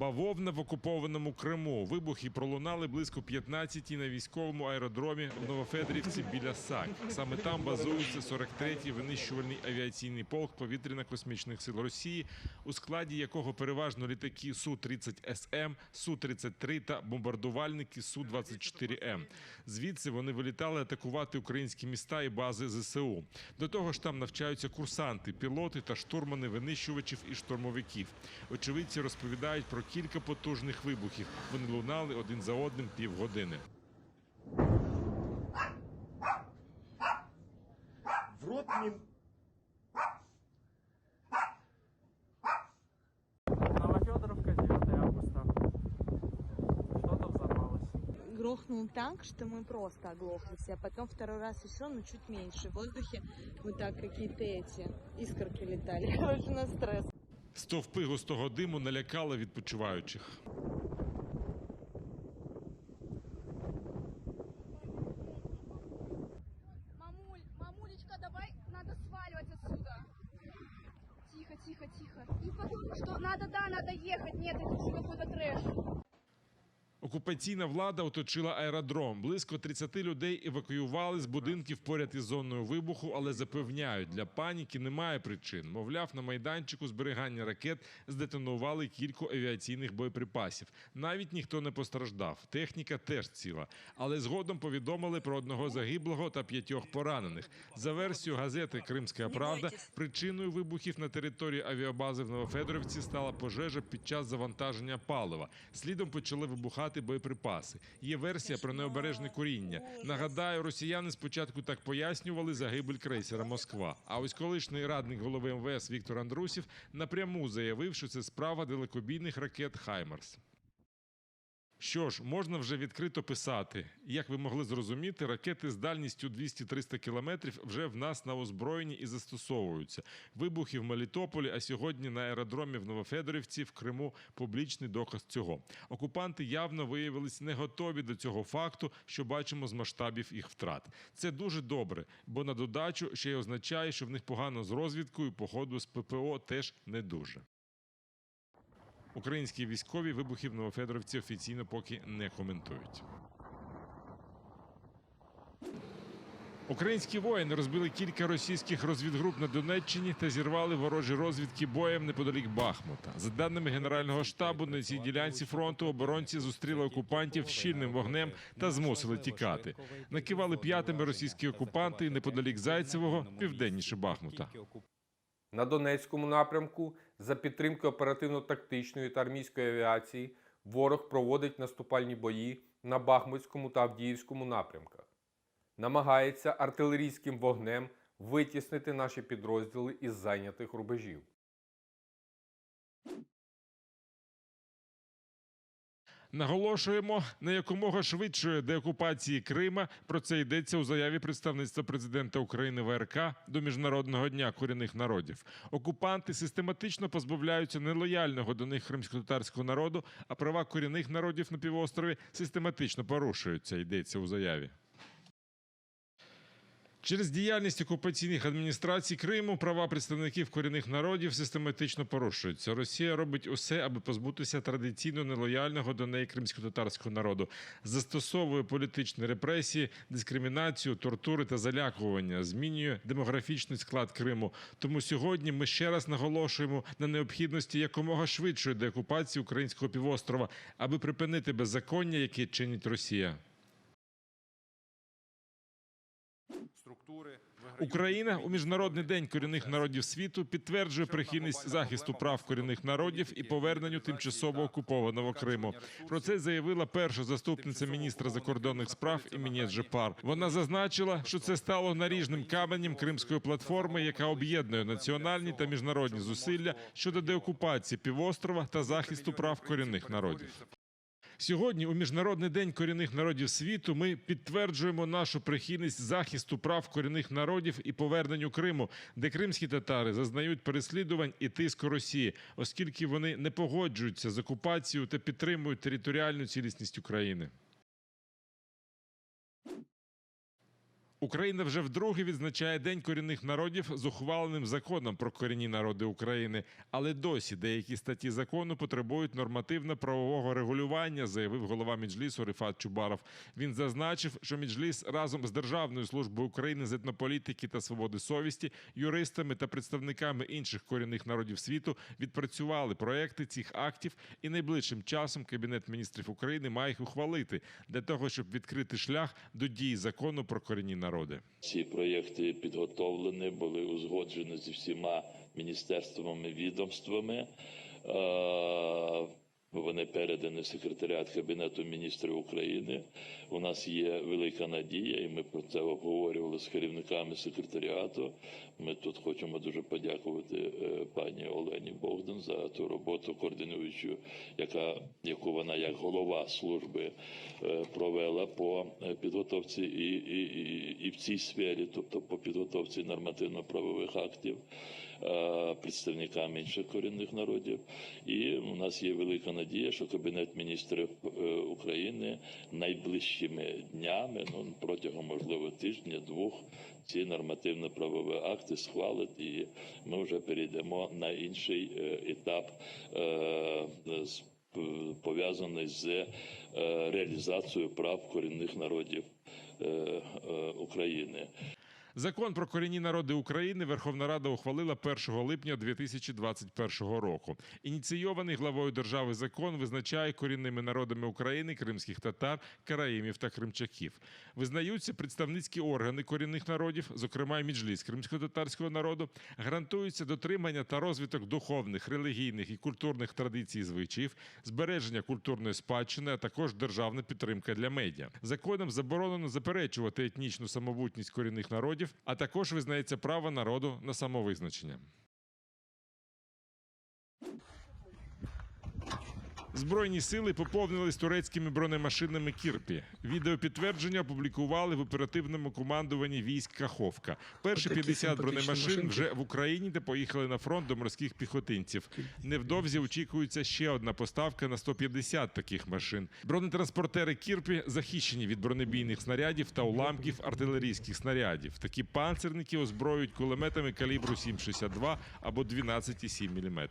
Бавовна в окупованому Криму. Вибухи пролунали близько 15 на військовому аеродромі в Новофедрівці біля САК. Саме там базується 43-й винищувальний авіаційний полк повітряно-космічних сил Росії, у складі якого переважно літаки Су-30СМ, Су-33 та бомбардувальники Су-24М. Звідси вони вилітали атакувати українські міста і бази ЗСУ. До того ж, там навчаються курсанти, пілоти та штурмани винищувачів і штурмовиків. Очевидці розповідають про кілька потужних вибухів. Вони лунали один за одним півгодини. В рот мне... Новофедоровка, 9 августа. Что-то взорвалось. грохнул так, что мы просто оглохлись. А потом второй раз еще, но чуть меньше. В воздухе вот так какие-то эти искорки летали. Короче, у нас стресс. Стовпи густого диму налякали відпочиваючих. Мамуль, мамулечка, давай, надо сваливать отсюда. Тихо, тихо, тихо. И потом, что надо, да, надо ехать. Нет, это все какой-то трэш. Окупаційна влада оточила аеродром. Близько 30 людей евакуювали з будинків поряд із зоною вибуху, але запевняють, для паніки немає причин. Мовляв, на майданчику зберігання ракет здетонували кілька авіаційних боєприпасів. Навіть ніхто не постраждав. Техніка теж ціла. Але згодом повідомили про одного загиблого та п'ятьох поранених. За версією газети Кримська Правда, причиною вибухів на території авіабази в Новофедорівці стала пожежа під час завантаження палива. Слідом почали вибухати боєприпаси. Є версія про необережне куріння. Нагадаю, росіяни спочатку так пояснювали загибель крейсера Москва. А ось колишній радник голови МВС Віктор Андрусів напряму заявив, що це справа далекобійних ракет Хаймарс. Що ж, можна вже відкрито писати. Як ви могли зрозуміти, ракети з дальністю 200-300 кілометрів вже в нас на озброєнні і застосовуються. Вибухи в Мелітополі, а сьогодні на аеродромі в Новофедорівці в Криму публічний доказ цього. Окупанти явно виявились не готові до цього факту, що бачимо з масштабів їх втрат. Це дуже добре, бо на додачу ще й означає, що в них погано з розвідкою, походу з ППО теж не дуже. Українські військові вибухів в Новофедоровці офіційно поки не коментують. Українські воїни розбили кілька російських розвідгруп на Донеччині та зірвали ворожі розвідки боєм неподалік Бахмута. За даними Генерального штабу, на цій ділянці фронту оборонці зустріли окупантів щільним вогнем та змусили тікати. Накивали п'ятими російські окупанти неподалік Зайцевого, південніше Бахмута. На Донецькому напрямку за підтримки оперативно-тактичної та армійської авіації ворог проводить наступальні бої на Бахмутському та Авдіївському напрямках. Намагається артилерійським вогнем витіснити наші підрозділи із зайнятих рубежів. Наголошуємо на якомога швидшої деокупації Крима. Про це йдеться у заяві представництва президента України ВРК до міжнародного дня корінних народів. Окупанти систематично позбавляються нелояльного до них кримськотатарського народу, а права корінних народів на півострові систематично порушуються. Йдеться у заяві. Через діяльність окупаційних адміністрацій Криму права представників корінних народів систематично порушуються. Росія робить усе, аби позбутися традиційно нелояльного до неї кримсько-татарського народу, застосовує політичні репресії, дискримінацію, тортури та залякування, змінює демографічний склад Криму. Тому сьогодні ми ще раз наголошуємо на необхідності якомога швидшої деокупації українського півострова, аби припинити беззаконня, яке чинить Росія. Україна у міжнародний день корінних народів світу підтверджує прихильність захисту прав корінних народів і поверненню тимчасово окупованого Криму. Про це заявила перша заступниця міністра закордонних справ імені Джепар. Вона зазначила, що це стало наріжним каменем кримської платформи, яка об'єднує національні та міжнародні зусилля щодо деокупації півострова та захисту прав корінних народів. Сьогодні, у міжнародний день корінних народів світу, ми підтверджуємо нашу прихильність захисту прав корінних народів і поверненню Криму, де кримські татари зазнають переслідувань і тиску Росії, оскільки вони не погоджуються з окупацією та підтримують територіальну цілісність України. Україна вже вдруге відзначає День корінних народів з ухваленим законом про корінні народи України. Але досі деякі статті закону потребують нормативно-правового регулювання, заявив голова Мінжлісу Рифат Чубаров. Він зазначив, що Мінжліс разом з Державною службою України з етнополітики та свободи совісті, юристами та представниками інших корінних народів світу відпрацювали проекти цих актів, і найближчим часом Кабінет міністрів України має їх ухвалити для того, щоб відкрити шлях до дії закону про корінні народи. Ці проєкти підготовлені, були узгоджені зі всіма міністерствами, відомствами. Вони передані секретаріат Кабінету міністрів України. У нас є велика надія, і ми про це обговорювали з керівниками секретаріату. Ми тут хочемо дуже подякувати е, пані Олені Богдан за ту роботу координуючу, яка яку вона як голова служби е, провела по е, підготовці і, і, і, і в цій сфері, тобто по підготовці нормативно-правових актів представникам інших корінних народів. І у нас є велика надія, що Кабінет міністрів е, України найближчими днями, ну протягом можливо тижня-двох, ці нормативно-правові акти схвалить, і ми вже перейдемо на інший е, етап е, з пов'язаний з реалізацією прав корінних народів України. Закон про корінні народи України Верховна Рада ухвалила 1 липня 2021 року. Ініційований главою держави закон визначає корінними народами України кримських татар, караїмів та кримчаків. Визнаються представницькі органи корінних народів, зокрема й Мінжліс кримсько-татарського народу, гарантується дотримання та розвиток духовних, релігійних і культурних традицій і звичаїв, збереження культурної спадщини, а також державна підтримка для медіа. Законом заборонено заперечувати етнічну самобутність корінних народів, а також визнається право народу на самовизначення. Збройні сили поповнились турецькими бронемашинами Кірпі. Відео підтвердження опублікували в оперативному командуванні військ Каховка. Перші Отакі 50 бронемашин вже в Україні та поїхали на фронт до морських піхотинців. Невдовзі очікується ще одна поставка на 150 таких машин. Бронетранспортери Кірпі захищені від бронебійних снарядів та уламків артилерійських снарядів. Такі панцерники озброюють кулеметами калібру 7,62 або 12,7 мм.